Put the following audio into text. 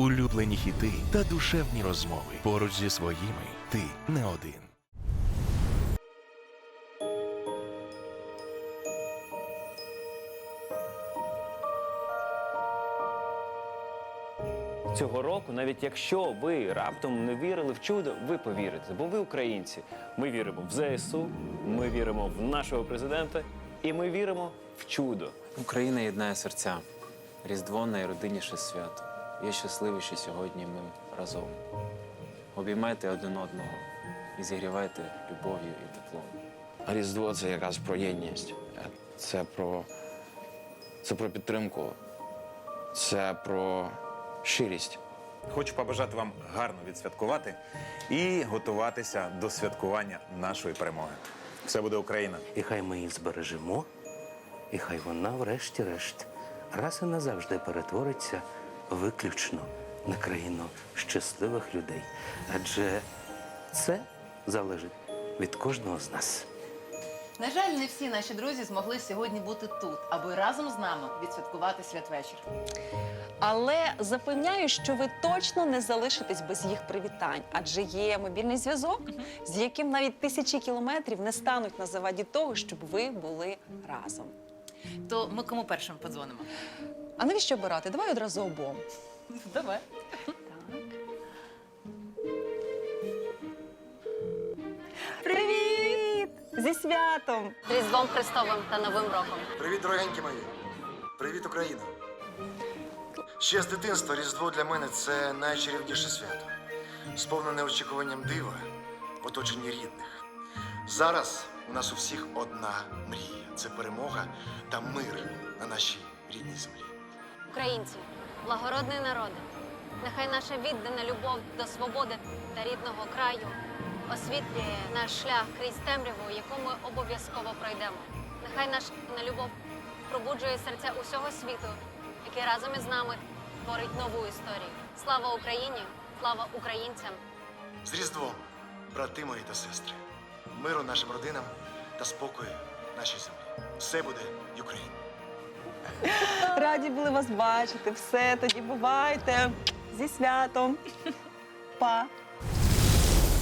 улюблені хіти та душевні розмови. Поруч зі своїми ти не один. Цього року, навіть якщо ви раптом не вірили в чудо, ви повірите, бо ви українці. Ми віримо в ЗСУ, ми віримо в нашого президента і ми віримо в чудо. Україна єднає серця. Різдво найродинніше свято. Я щасливий, що сьогодні ми разом. Обіймайте один одного і зігрівайте любов'ю і теплом. Різдво це якраз про єдність. Це про, це про підтримку, це про щирість. Хочу побажати вам гарно відсвяткувати і готуватися до святкування нашої перемоги. Все буде Україна. І хай ми її збережемо, і хай вона, врешті-решт, раз і назавжди перетвориться виключно на країну щасливих людей. Адже це залежить від кожного з нас. На жаль, не всі наші друзі змогли сьогодні бути тут, аби разом з нами відсвяткувати святвечір. Але запевняю, що ви точно не залишитесь без їх привітань, адже є мобільний зв'язок, з яким навіть тисячі кілометрів не стануть на заваді того, щоб ви були разом. То ми кому першим подзвонимо? А навіщо обирати? Давай одразу обом. Давай. Привіт! Зі святом! Різдвом Христовим та Новим роком. Привіт, дорогенькі мої. Привіт, Україна. Ще з дитинства Різдво для мене це найчарівніше свято. Сповнене очікуванням дива, в оточенні рідних. Зараз у нас у всіх одна мрія це перемога та мир на нашій рідній землі. Українці, благородний народи, нехай наша віддана любов до свободи та рідного краю освітлює наш шлях крізь темряву, яку ми обов'язково пройдемо. Нехай наша віддана любов пробуджує серця усього світу, який разом із нами творить нову історію. Слава Україні! Слава українцям! З Різдвом, брати мої та сестри, миру нашим родинам та спокою нашій землі. Все буде Україна. Раді були вас бачити. Все, тоді бувайте. Зі святом. Па.